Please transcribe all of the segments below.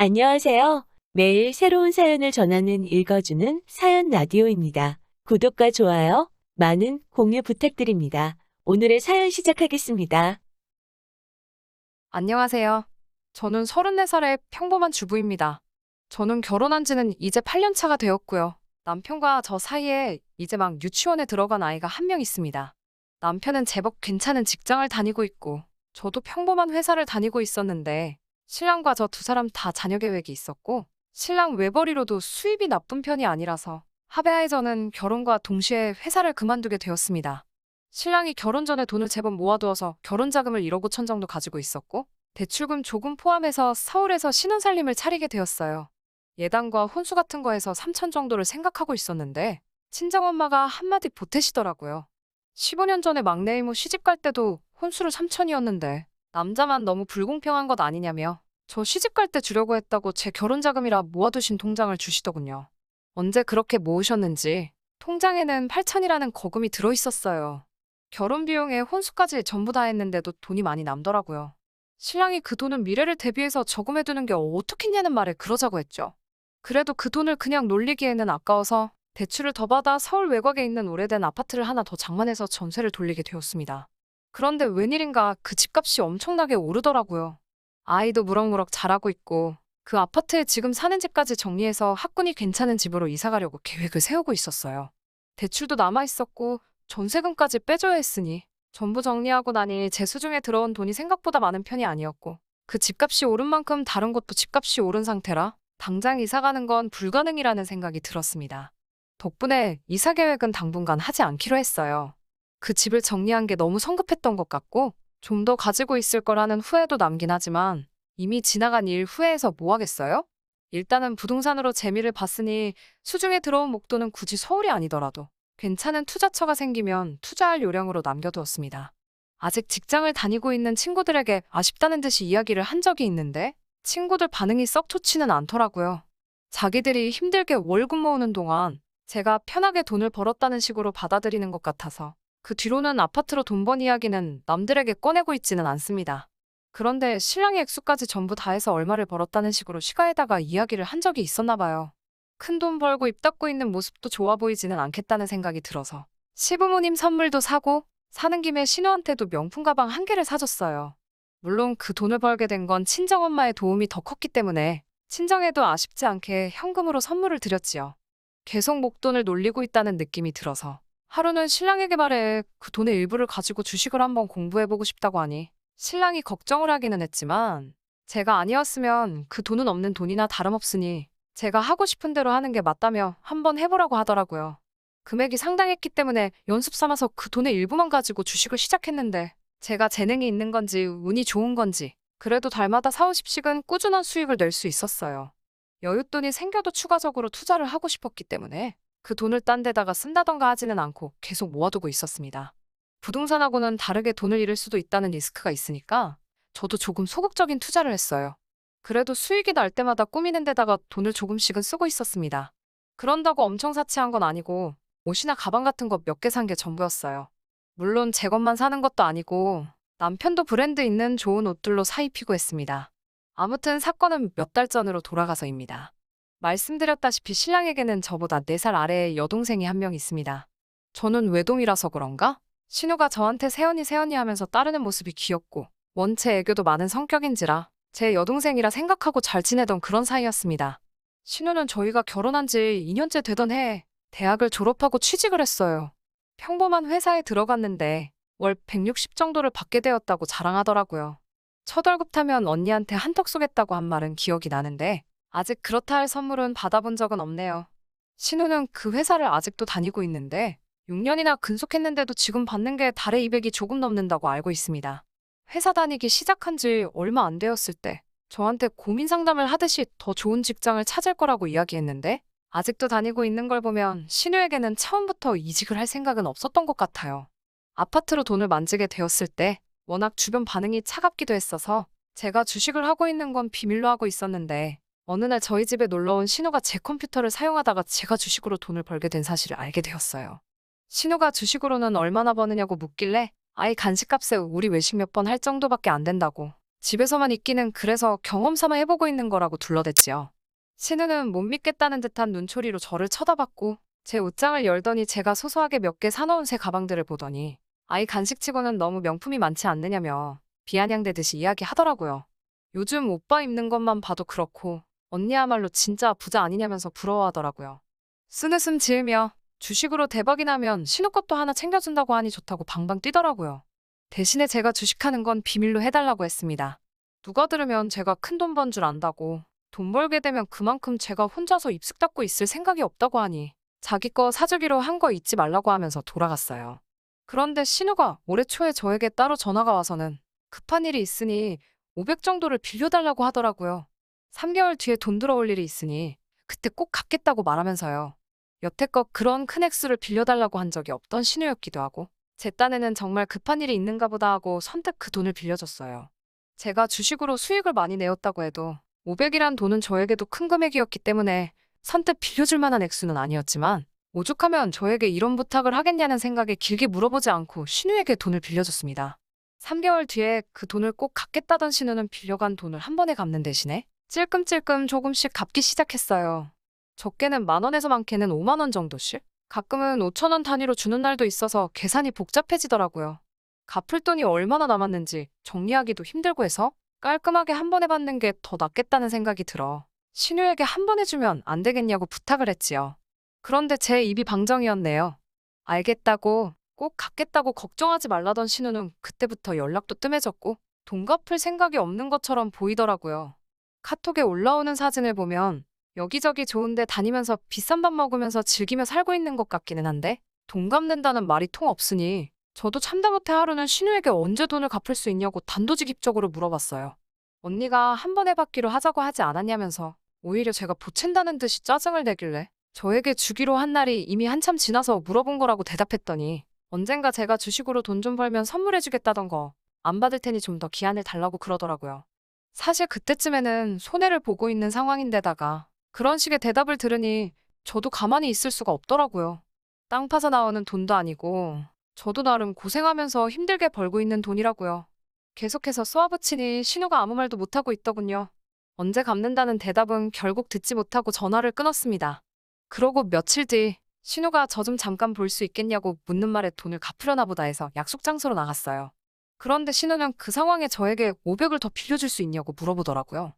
안녕하세요. 매일 새로운 사연을 전하는 읽어주는 사연 라디오입니다. 구독과 좋아요, 많은 공유 부탁드립니다. 오늘의 사연 시작하겠습니다. 안녕하세요. 저는 34살의 평범한 주부입니다. 저는 결혼한 지는 이제 8년 차가 되었고요. 남편과 저 사이에 이제 막 유치원에 들어간 아이가 한 명 있습니다. 남편은 제법 괜찮은 직장을 다니고 있고, 저도 평범한 회사를 다니고 있었는데, 신랑과 저 두 사람 다 자녀 계획이 있었고, 신랑 외벌이로도 수입이 나쁜 편이 아니라서, 합의하에 저는 결혼과 동시에 회사를 그만두게 되었습니다. 신랑이 결혼 전에 돈을 제법 모아두어서 결혼 자금을 1억 5천 정도 가지고 있었고 대출금 조금 포함해서 서울에서 신혼살림을 차리게 되었어요. 예단과 혼수 같은 거에서 3천 정도를 생각하고 있었는데 친정엄마가 한마디 보태시더라고요. 15년 전에 막내 이모 시집 갈 때도 혼수를 3천이었는데 남자만 너무 불공평한 것 아니냐며 저 시집 갈 때 주려고 했다고 제 결혼 자금이라 모아두신 통장을 주시더군요. 언제 그렇게 모으셨는지 통장에는 8천이라는 거금이 들어 있었어요. 결혼 비용에 혼수까지 전부 다 했는데도 돈이 많이 남더라고요. 신랑이 그 돈은 미래를 대비해서 저금해두는 게 어떻겠냐는 말에 그러자고 했죠. 그래도 그 돈을 그냥 놀리기에는 아까워서 대출을 더 받아 서울 외곽에 있는 오래된 아파트를 하나 더 장만해서 전세를 돌리게 되었습니다. 그런데 웬일인가 그 집값이 엄청나게 오르더라고요. 아이도 무럭무럭 자라고 있고 그 아파트에 지금 사는 집까지 정리해서 학군이 괜찮은 집으로 이사 가려고 계획을 세우고 있었어요. 대출도 남아 있었고 전세금까지 빼줘야 했으니 전부 정리하고 나니 제 수중에 들어온 돈이 생각보다 많은 편이 아니었고 그 집값이 오른 만큼 다른 곳도 집값이 오른 상태라 당장 이사 가는 건 불가능이라는 생각이 들었습니다. 덕분에 이사 계획은 당분간 하지 않기로 했어요. 그 집을 정리한 게 너무 성급했던 것 같고 좀 더 가지고 있을 거라는 후회도 남긴 하지만 이미 지나간 일 후회해서 뭐 하겠어요? 일단은 부동산으로 재미를 봤으니 수중에 들어온 목돈은 굳이 서울이 아니더라도 괜찮은 투자처가 생기면 투자할 요량으로 남겨두었습니다. 아직 직장을 다니고 있는 친구들에게 아쉽다는 듯이 이야기를 한 적이 있는데 친구들 반응이 썩 좋지는 않더라고요. 자기들이 힘들게 월급 모으는 동안 제가 편하게 돈을 벌었다는 식으로 받아들이는 것 같아서 그 뒤로는 아파트로 돈 번 이야기는 남들에게 꺼내고 있지는 않습니다. 그런데 신랑의 액수까지 전부 다 해서 얼마를 벌었다는 식으로 시가에다가 이야기를 한 적이 있었나 봐요. 큰 돈 벌고 입 닫고 있는 모습도 좋아 보이지는 않겠다는 생각이 들어서 시부모님 선물도 사고 사는 김에 신우한테도 명품 가방 한 개를 사줬어요. 물론 그 돈을 벌게 된 건 친정엄마의 도움이 더 컸기 때문에 친정에도 아쉽지 않게 현금으로 선물을 드렸지요. 계속 목돈을 놀리고 있다는 느낌이 들어서 하루는 신랑에게 말해 그 돈의 일부를 가지고 주식을 한번 공부해보고 싶다고 하니 신랑이 걱정을 하기는 했지만 제가 아니었으면 그 돈은 없는 돈이나 다름없으니 제가 하고 싶은 대로 하는 게 맞다며 한번 해보라고 하더라고요. 금액이 상당했기 때문에 연습 삼아서 그 돈의 일부만 가지고 주식을 시작했는데 제가 재능이 있는 건지 운이 좋은 건지 그래도 달마다 4, 50씩은 꾸준한 수익을 낼 수 있었어요. 여윳돈이 생겨도 추가적으로 투자를 하고 싶었기 때문에 그 돈을 딴 데다가 쓴다던가 하지는 않고 계속 모아두고 있었습니다. 부동산하고는 다르게 돈을 잃을 수도 있다는 리스크가 있으니까 저도 조금 소극적인 투자를 했어요. 그래도 수익이 날 때마다 꾸미는 데다가 돈을 조금씩은 쓰고 있었습니다. 그런다고 엄청 사치한 건 아니고 옷이나 가방 같은 거몇개 산 게 전부였어요. 물론 제 것만 사는 것도 아니고 남편도 브랜드 있는 좋은 옷들로 사 입히고 했습니다. 아무튼 사건은 몇 달 전으로 돌아가서입니다. 말씀드렸다시피 신랑에게는 저보다 4살 아래의 여동생이 한 명 있습니다. 저는 외동이라서 그런가? 신우가 저한테 세연이 세연이 하면서 따르는 모습이 귀엽고 원체 애교도 많은 성격인지라 제 여동생이라 생각하고 잘 지내던 그런 사이였습니다. 신우는 저희가 결혼한 지 2년째 되던 해에 대학을 졸업하고 취직을 했어요. 평범한 회사에 들어갔는데 월 160 정도를 받게 되었다고 자랑하더라고요. 첫 월급 타면 언니한테 한턱 쏘겠다고 한 말은 기억이 나는데 아직 그렇다 할 선물은 받아본 적은 없네요. 신우는 그 회사를 아직도 다니고 있는데 6년이나 근속했는데도 지금 받는 게 달에 200이 조금 넘는다고 알고 있습니다. 회사 다니기 시작한 지 얼마 안 되었을 때 저한테 고민 상담을 하듯이 더 좋은 직장을 찾을 거라고 이야기했는데 아직도 다니고 있는 걸 보면 신우에게는 처음부터 이직을 할 생각은 없었던 것 같아요. 아파트로 돈을 만지게 되었을 때 워낙 주변 반응이 차갑기도 했어서 제가 주식을 하고 있는 건 비밀로 하고 있었는데 어느 날 저희 집에 놀러 온 신우가 제 컴퓨터를 사용하다가 제가 주식으로 돈을 벌게 된 사실을 알게 되었어요. 신우가 주식으로는 얼마나 버느냐고 묻길래 아이 간식값에 우리 외식 몇 번 할 정도밖에 안 된다고 집에서만 있기는 그래서 경험 삼아 해보고 있는 거라고 둘러댔지요. 신우는 못 믿겠다는 듯한 눈초리로 저를 쳐다봤고 제 옷장을 열더니 제가 소소하게 몇 개 사놓은 새 가방들을 보더니 아이 간식치고는 너무 명품이 많지 않느냐며 비아냥대듯이 이야기하더라고요. 요즘 오빠 입는 것만 봐도 그렇고 언니야말로 진짜 부자 아니냐면서 부러워하더라고요. 쓴웃음 지으며 주식으로 대박이 나면 신우 것도 하나 챙겨준다고 하니 좋다고 방방 뛰더라고요. 대신에 제가 주식하는 건 비밀로 해달라고 했습니다. 누가 들으면 제가 큰 돈 번 줄 안다고 돈 벌게 되면 그만큼 제가 혼자서 입숙 닫고 있을 생각이 없다고 하니 자기 거 사주기로 한 거 잊지 말라고 하면서 돌아갔어요. 그런데 신우가 올해 초에 저에게 따로 전화가 와서는 급한 일이 있으니 500 정도를 빌려달라고 하더라고요. 3개월 뒤에 돈 들어올 일이 있으니 그때 꼭 갚겠다고 말하면서요. 여태껏 그런 큰 액수를 빌려달라고 한 적이 없던 신우였기도 하고 제 딴에는 정말 급한 일이 있는가 보다 하고 선뜻 그 돈을 빌려줬어요. 제가 주식으로 수익을 많이 내었다고 해도 500이란 돈은 저에게도 큰 금액이었기 때문에 선뜻 빌려줄 만한 액수는 아니었지만 오죽하면 저에게 이런 부탁을 하겠냐는 생각에 길게 물어보지 않고 신우에게 돈을 빌려줬습니다. 3개월 뒤에 그 돈을 꼭 갚겠다던 신우는 빌려간 돈을 한 번에 갚는 대신에 찔끔찔끔 조금씩 갚기 시작했어요. 적게는 만 원에서 많게는 5만 원 정도씩? 가끔은 5천 원 단위로 주는 날도 있어서 계산이 복잡해지더라고요. 갚을 돈이 얼마나 남았는지 정리하기도 힘들고 해서 깔끔하게 한 번에 받는 게 더 낫겠다는 생각이 들어 신우에게 한 번에 주면 안 되겠냐고 부탁을 했지요. 그런데 제 입이 방정이었네요. 알겠다고 꼭 갚겠다고 걱정하지 말라던 신우는 그때부터 연락도 뜸해졌고 돈 갚을 생각이 없는 것처럼 보이더라고요. 카톡에 올라오는 사진을 보면 여기저기 좋은데 다니면서 비싼 밥 먹으면서 즐기며 살고 있는 것 같기는 한데 돈 갚는다는 말이 통 없으니 저도 참다 못해 하루는 신우에게 언제 돈을 갚을 수 있냐고 단도직입적으로 물어봤어요. 언니가 한 번에 받기로 하자고 하지 않았냐면서 오히려 제가 보챈다는 듯이 짜증을 내길래 저에게 주기로 한 날이 이미 한참 지나서 물어본 거라고 대답했더니 언젠가 제가 주식으로 돈 좀 벌면 선물해주겠다던 거 안 받을 테니 좀 더 기한을 달라고 그러더라고요. 사실 그때쯤에는 손해를 보고 있는 상황인데다가 그런 식의 대답을 들으니 저도 가만히 있을 수가 없더라고요. 땅 파서 나오는 돈도 아니고 저도 나름 고생하면서 힘들게 벌고 있는 돈이라고요. 계속해서 쏘아붙이니 신우가 아무 말도 못하고 있더군요. 언제 갚는다는 대답은 결국 듣지 못하고 전화를 끊었습니다. 그러고 며칠 뒤 신우가 저 좀 잠깐 볼 수 있겠냐고 묻는 말에 돈을 갚으려나 보다 해서 약속 장소로 나갔어요. 그런데 신우는 그 상황에 저에게 500을 더 빌려줄 수 있냐고 물어보더라고요.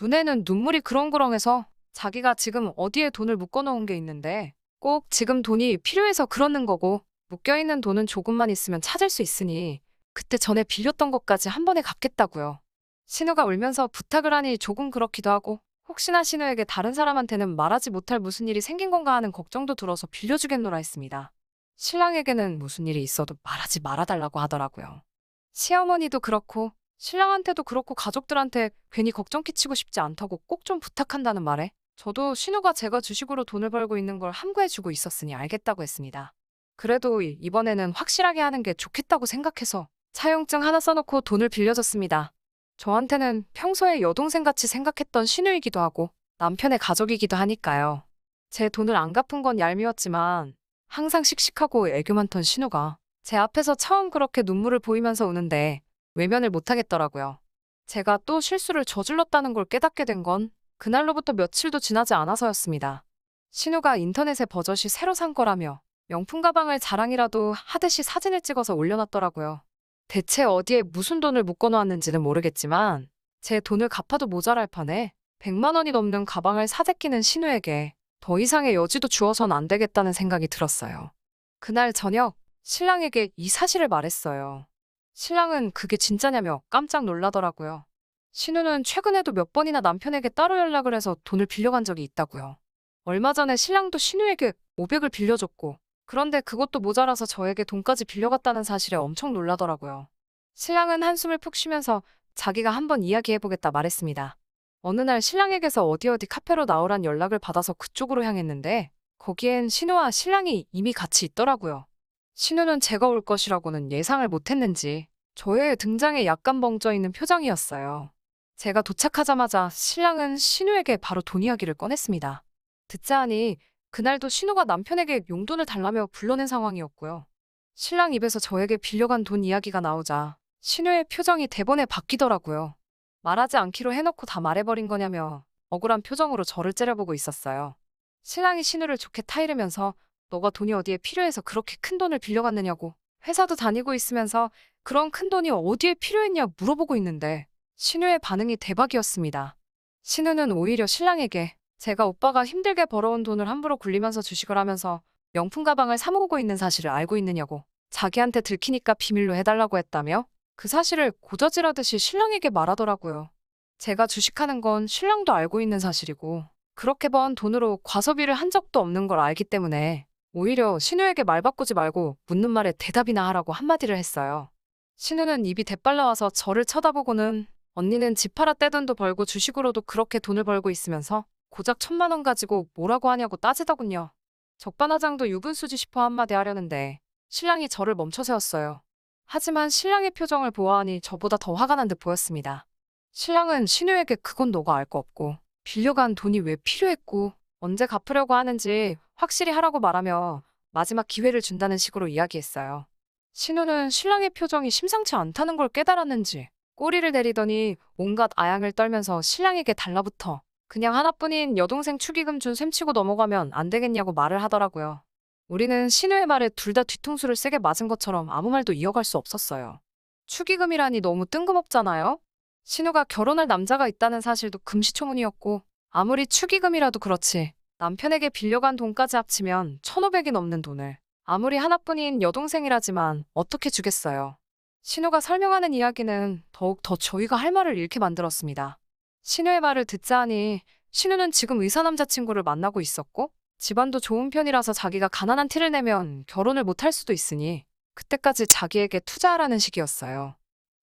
눈에는 눈물이 그렁그렁해서 자기가 지금 어디에 돈을 묶어놓은 게 있는데 꼭 지금 돈이 필요해서 그러는 거고 묶여있는 돈은 조금만 있으면 찾을 수 있으니 그때 전에 빌렸던 것까지 한 번에 갚겠다고요. 신우가 울면서 부탁을 하니 조금 그렇기도 하고 혹시나 신우에게 다른 사람한테는 말하지 못할 무슨 일이 생긴 건가 하는 걱정도 들어서 빌려주겠노라 했습니다. 신랑에게는 무슨 일이 있어도 말하지 말아달라고 하더라고요. 시어머니도 그렇고 신랑한테도 그렇고 가족들한테 괜히 걱정 끼치고 싶지 않다고 꼭 좀 부탁한다는 말에 저도 신우가 제가 주식으로 돈을 벌고 있는 걸 함구해주고 있었으니 알겠다고 했습니다. 그래도 이- 이번에는 확실하게 하는 게 좋겠다고 생각해서 차용증 하나 써놓고 돈을 빌려줬습니다. 저한테는 평소에 여동생 같이 생각했던 신우이기도 하고 남편의 가족이기도 하니까요. 제 돈을 안 갚은 건 얄미웠지만 항상 씩씩하고 애교 많던 신우가 제 앞에서 처음 그렇게 눈물을 보이면서 우는데 외면을 못하겠더라고요. 제가 또 실수를 저질렀다는 걸 깨닫게 된 건 그날로부터 며칠도 지나지 않아서였습니다. 신우가 인터넷에 버젓이 새로 산 거라며 명품 가방을 자랑이라도 하듯이 사진을 찍어서 올려놨더라고요. 대체 어디에 무슨 돈을 묶어놓았는지는 모르겠지만 제 돈을 갚아도 모자랄 판에 100만 원이 넘는 가방을 사재끼는 신우에게 더 이상의 여지도 주어선 안 되겠다는 생각이 들었어요. 그날 저녁 신랑에게 이 사실을 말했어요. 신랑은 그게 진짜냐며 깜짝 놀라더라고요. 신우는 최근에도 몇 번이나 남편에게 따로 연락을 해서 돈을 빌려간 적이 있다고요. 얼마 전에 신랑도 신우에게 500을 빌려줬고 그런데 그것도 모자라서 저에게 돈까지 빌려갔다는 사실에 엄청 놀라더라고요. 신랑은 한숨을 푹 쉬면서 자기가 한번 이야기해보겠다 말했습니다. 어느 날 신랑에게서 어디 어디 카페로 나오란 연락을 받아서 그쪽으로 향했는데 거기엔 신우와 신랑이 이미 같이 있더라고요. 신우는 제가 올 것이라고는 예상을 못했는지 저의 등장에 약간 벙쪄 있는 표정이었어요. 제가 도착하자마자 신랑은 신우에게 바로 돈 이야기를 꺼냈습니다. 듣자 하니 그날도 신우가 남편에게 용돈을 달라며 불러낸 상황이었고요. 신랑 입에서 저에게 빌려간 돈 이야기가 나오자 신우의 표정이 대번에 바뀌더라고요. 말하지 않기로 해놓고 다 말해버린 거냐며 억울한 표정으로 저를 째려보고 있었어요. 신랑이 신우를 좋게 타이르면서 너가 돈이 어디에 필요해서 그렇게 큰 돈을 빌려갔느냐고 회사도 다니고 있으면서 그런 큰 돈이 어디에 필요했냐 물어보고 있는데 신우의 반응이 대박이었습니다. 신우는 오히려 신랑에게 제가 오빠가 힘들게 벌어온 돈을 함부로 굴리면서 주식을 하면서 명품 가방을 사 모으고 있는 사실을 알고 있느냐고 자기한테 들키니까 비밀로 해달라고 했다며 그 사실을 고자질하듯이 신랑에게 말하더라고요. 제가 주식하는 건 신랑도 알고 있는 사실이고 그렇게 번 돈으로 과소비를 한 적도 없는 걸 알기 때문에 오히려 신우에게 말 바꾸지 말고 묻는 말에 대답이나 하라고 한마디를 했어요. 신우는 입이 대빨라와서 저를 쳐다보고는 언니는 집 팔아 떼돈도 벌고 주식으로도 그렇게 돈을 벌고 있으면서 고작 천만 원 가지고 뭐라고 하냐고 따지더군요. 적반하장도 유분수지 싶어 한마디 하려는데 신랑이 저를 멈춰 세웠어요. 하지만 신랑의 표정을 보아하니 저보다 더 화가 난 듯 보였습니다. 신랑은 신우에게 그건 너가 알 거 없고 빌려간 돈이 왜 필요했고 언제 갚으려고 하는지 확실히 하라고 말하며 마지막 기회를 준다는 식으로 이야기했어요. 신우는 신랑의 표정이 심상치 않다는 걸 깨달았는지 꼬리를 내리더니 온갖 아양을 떨면서 신랑에게 달라붙어 그냥 하나뿐인 여동생 축의금 준 셈치고 넘어가면 안 되겠냐고 말을 하더라고요. 우리는 신우의 말에 둘 다 뒤통수를 세게 맞은 것처럼 아무 말도 이어갈 수 없었어요. 축의금이라니 너무 뜬금없잖아요? 신우가 결혼할 남자가 있다는 사실도 금시초문이었고 아무리 축의금이라도 그렇지 남편에게 빌려간 돈까지 합치면 1,500이 넘는 돈을 아무리 하나뿐인 여동생이라지만 어떻게 주겠어요. 신우가 설명하는 이야기는 더욱 더 저희가 할 말을 잃게 만들었습니다. 신우의 말을 듣자 하니 신우는 지금 의사 남자친구를 만나고 있었고 집안도 좋은 편이라서 자기가 가난한 티를 내면 결혼을 못할 수도 있으니 그때까지 자기에게 투자하라는 식이었어요.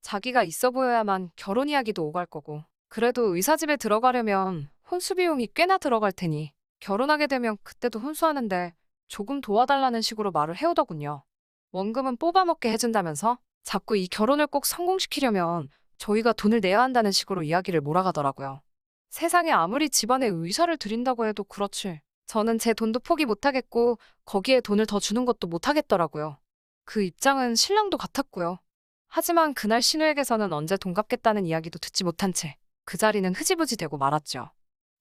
자기가 있어 보여야만 결혼 이야기도 오갈 거고 그래도 의사 집에 들어가려면 혼수 비용이 꽤나 들어갈 테니 결혼하게 되면 그때도 혼수하는데 조금 도와달라는 식으로 말을 해오더군요. 원금은 뽑아먹게 해준다면서 자꾸 이 결혼을 꼭 성공시키려면 저희가 돈을 내야 한다는 식으로 이야기를 몰아가더라고요. 세상에 아무리 집안에 의사를 드린다고 해도 그렇지. 저는 제 돈도 포기 못하겠고 거기에 돈을 더 주는 것도 못하겠더라고요. 그 입장은 신랑도 같았고요. 하지만 그날 신우에게서는 언제 돈 갚겠다는 이야기도 듣지 못한 채 그 자리는 흐지부지 되고 말았죠.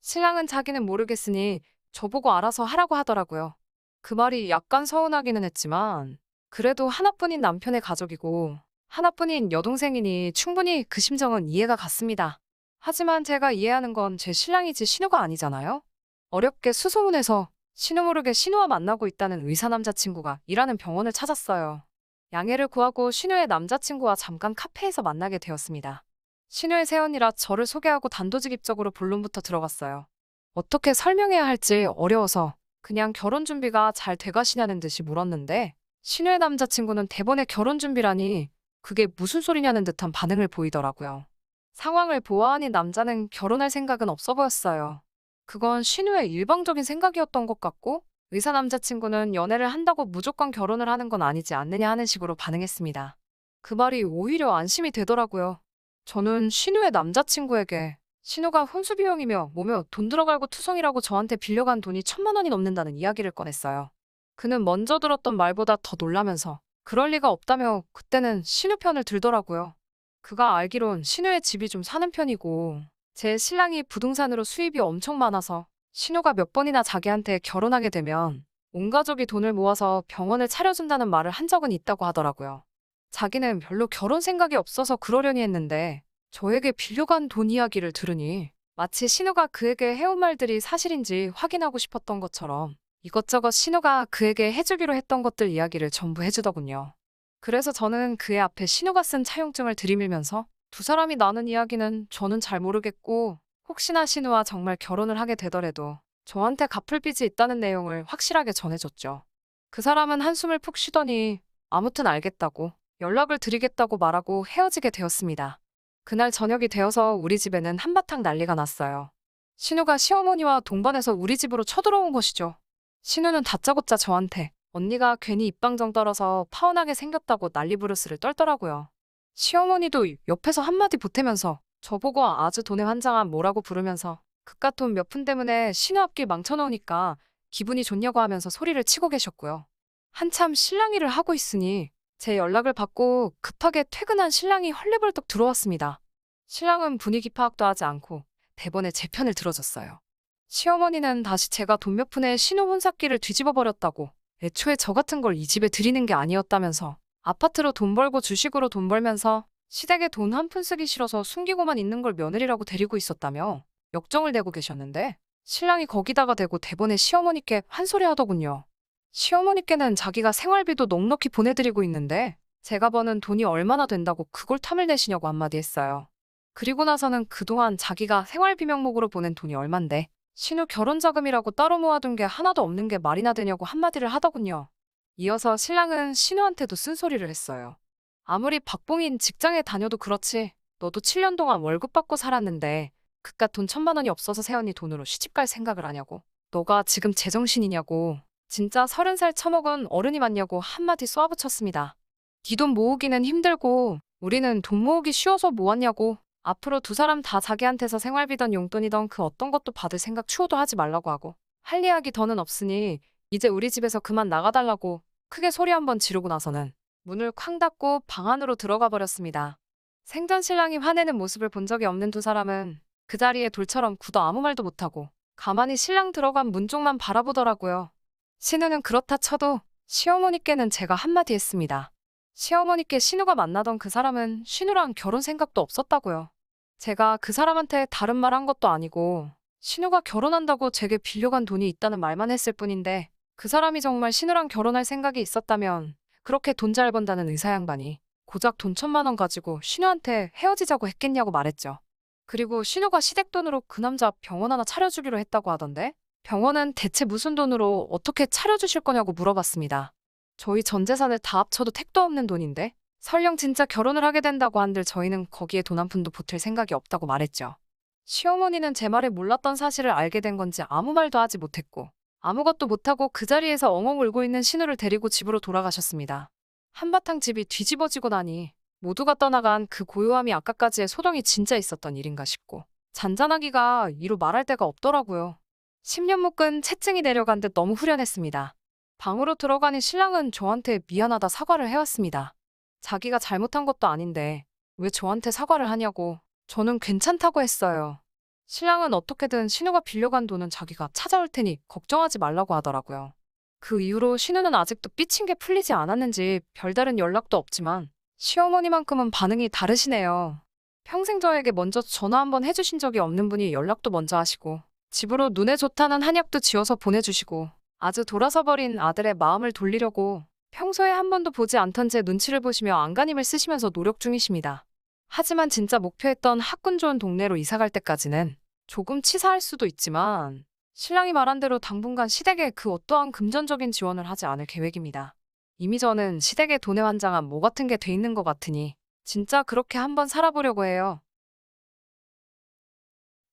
신랑은 자기는 모르겠으니 저보고 알아서 하라고 하더라고요. 그 말이 약간 서운하기는 했지만 그래도 하나뿐인 남편의 가족이고 하나뿐인 여동생이니 충분히 그 심정은 이해가 갔습니다. 하지만 제가 이해하는 건 제 신랑이지 신우가 아니잖아요? 어렵게 수소문해서 신우 모르게 신우와 만나고 있다는 의사 남자친구가 일하는 병원을 찾았어요. 양해를 구하고 신우의 남자친구와 잠깐 카페에서 만나게 되었습니다. 신우의 새언니라 저를 소개하고 단도직입적으로 본론부터 들어갔어요. 어떻게 설명해야 할지 어려워서 그냥 결혼 준비가 잘 돼가시냐는 듯이 물었는데 신우의 남자친구는 대번에 결혼 준비라니 그게 무슨 소리냐는 듯한 반응을 보이더라고요. 상황을 보아하니 남자는 결혼할 생각은 없어 보였어요. 그건 신우의 일방적인 생각이었던 것 같고 의사 남자친구는 연애를 한다고 무조건 결혼을 하는 건 아니지 않느냐 하는 식으로 반응했습니다. 그 말이 오히려 안심이 되더라고요. 저는 신우의 남자친구에게 신우가 혼수 비용이며 뭐며 돈 들어갈고 투성이라고 저한테 빌려간 돈이 천만 원이 넘는다는 이야기를 꺼냈어요. 그는 먼저 들었던 말보다 더 놀라면서 그럴 리가 없다며 그때는 신우 편을 들더라고요. 그가 알기론 신우의 집이 좀 사는 편이고 제 신랑이 부동산으로 수입이 엄청 많아서 신우가 몇 번이나 자기한테 결혼하게 되면 온 가족이 돈을 모아서 병원을 차려준다는 말을 한 적은 있다고 하더라고요. 자기는 별로 결혼 생각이 없어서 그러려니 했는데 저에게 빌려간 돈 이야기를 들으니 마치 신우가 그에게 해온 말들이 사실인지 확인하고 싶었던 것처럼 이것저것 신우가 그에게 해주기로 했던 것들 이야기를 전부 해주더군요. 그래서 저는 그의 앞에 신우가 쓴 차용증을 들이밀면서 두 사람이 나눈 이야기는 저는 잘 모르겠고 혹시나 신우와 정말 결혼을 하게 되더라도 저한테 갚을 빚이 있다는 내용을 확실하게 전해줬죠. 그 사람은 한숨을 푹 쉬더니 아무튼 알겠다고 연락을 드리겠다고 말하고 헤어지게 되었습니다. 그날 저녁이 되어서 우리 집에는 한바탕 난리가 났어요. 신우가 시어머니와 동반해서 우리 집으로 쳐들어온 것이죠. 신우는 다짜고짜 저한테 언니가 괜히 입방정 떨어서 파혼하게 생겼다고 난리부르스를 떨더라고요. 시어머니도 옆에서 한마디 보태면서 저보고 아주 돈에 환장한 뭐라고 부르면서 그깟 돈 몇 푼 때문에 신우 앞길 망쳐놓으니까 기분이 좋냐고 하면서 소리를 치고 계셨고요. 한참 신랑이를 하고 있으니 제 연락을 받고 급하게 퇴근한 신랑이 헐레벌떡 들어왔습니다. 신랑은 분위기 파악도 하지 않고 대번에 제 편을 들어줬어요. 시어머니는 다시 제가 돈 몇 푼에 신혼 혼사기를 뒤집어 버렸다고 애초에 저 같은 걸 이 집에 드리는 게 아니었다면서 아파트로 돈 벌고 주식으로 돈 벌면서 시댁에 돈 한 푼 쓰기 싫어서 숨기고만 있는 걸 며느리라고 데리고 있었다며 역정을 내고 계셨는데 신랑이 거기다가 대고 대번에 시어머니께 한 소리 하더군요. 시어머니께는 자기가 생활비도 넉넉히 보내드리고 있는데 제가 버는 돈이 얼마나 된다고 그걸 탐을 내시냐고 한마디 했어요. 그리고 나서는 그동안 자기가 생활비 명목으로 보낸 돈이 얼만데 신우 결혼 자금이라고 따로 모아둔 게 하나도 없는 게 말이나 되냐고 한마디를 하더군요. 이어서 신랑은 신우한테도 쓴소리를 했어요. 아무리 박봉인 직장에 다녀도 그렇지 너도 7년 동안 월급 받고 살았는데 그깟 돈 천만 원이 없어서 새언니 돈으로 시집 갈 생각을 하냐고 너가 지금 제정신이냐고 진짜 서른 살 처먹은 어른이 맞냐고 한마디 쏘아붙였습니다. 네돈 모으기는 힘들고 우리는 돈 모으기 쉬워서 모았냐고 앞으로 두 사람 다 자기한테서 생활비던 용돈이던 그 어떤 것도 받을 생각 추호도 하지 말라고 하고 할 이야기 더는 없으니 이제 우리 집에서 그만 나가달라고 크게 소리 한번 지르고 나서는 문을 쾅 닫고 방 안으로 들어가 버렸습니다. 생전 신랑이 화내는 모습을 본 적이 없는 두 사람은 그 자리에 돌처럼 굳어 아무 말도 못하고 가만히 신랑 들어간 문 쪽만 바라보더라고요. 신우는 그렇다 쳐도 시어머니께는 제가 한마디 했습니다. 시어머니께 신우가 만나던 그 사람은 신우랑 결혼 생각도 없었다고요. 제가 그 사람한테 다른 말 한 것도 아니고 신우가 결혼한다고 제게 빌려간 돈이 있다는 말만 했을 뿐인데 그 사람이 정말 신우랑 결혼할 생각이 있었다면 그렇게 돈 잘 번다는 의사 양반이 고작 돈 천만 원 가지고 신우한테 헤어지자고 했겠냐고 말했죠. 그리고 신우가 시댁 돈으로 그 남자 병원 하나 차려주기로 했다고 하던데 병원은 대체 무슨 돈으로 어떻게 차려주실 거냐고 물어봤습니다. 저희 전 재산을 다 합쳐도 택도 없는 돈인데 설령 진짜 결혼을 하게 된다고 한들 저희는 거기에 돈 한 푼도 보탤 생각이 없다고 말했죠. 시어머니는 제 말을 몰랐던 사실을 알게 된 건지 아무 말도 하지 못했고 아무것도 못하고 그 자리에서 엉엉 울고 있는 신우를 데리고 집으로 돌아가셨습니다. 한바탕 집이 뒤집어지고 나니 모두가 떠나간 그 고요함이 아까까지의 소동이 진짜 있었던 일인가 싶고 잔잔하기가 이루 말할 데가 없더라고요. 10년 묵은 채증이 내려간 듯 너무 후련했습니다. 방으로 들어가니 신랑은 저한테 미안하다 사과를 해왔습니다. 자기가 잘못한 것도 아닌데 왜 저한테 사과를 하냐고 저는 괜찮다고 했어요. 신랑은 어떻게든 신우가 빌려간 돈은 자기가 찾아올 테니 걱정하지 말라고 하더라고요. 그 이후로 신우는 아직도 삐친 게 풀리지 않았는지 별다른 연락도 없지만 시어머니만큼은 반응이 다르시네요. 평생 저에게 먼저 전화 한번 해주신 적이 없는 분이 연락도 먼저 하시고 집으로 눈에 좋다는 한약도 지어서 보내주시고 아주 돌아서 버린 아들의 마음을 돌리려고 평소에 한 번도 보지 않던 제 눈치를 보시며 안간힘을 쓰시면서 노력 중이십니다. 하지만 진짜 목표했던 학군 좋은 동네로 이사갈 때까지는 조금 치사할 수도 있지만 신랑이 말한 대로 당분간 시댁에 그 어떠한 금전적인 지원을 하지 않을 계획입니다. 이미 저는 시댁에 돈에 환장한 모 같은 게 돼 있는 것 같으니 진짜 그렇게 한번 살아보려고 해요.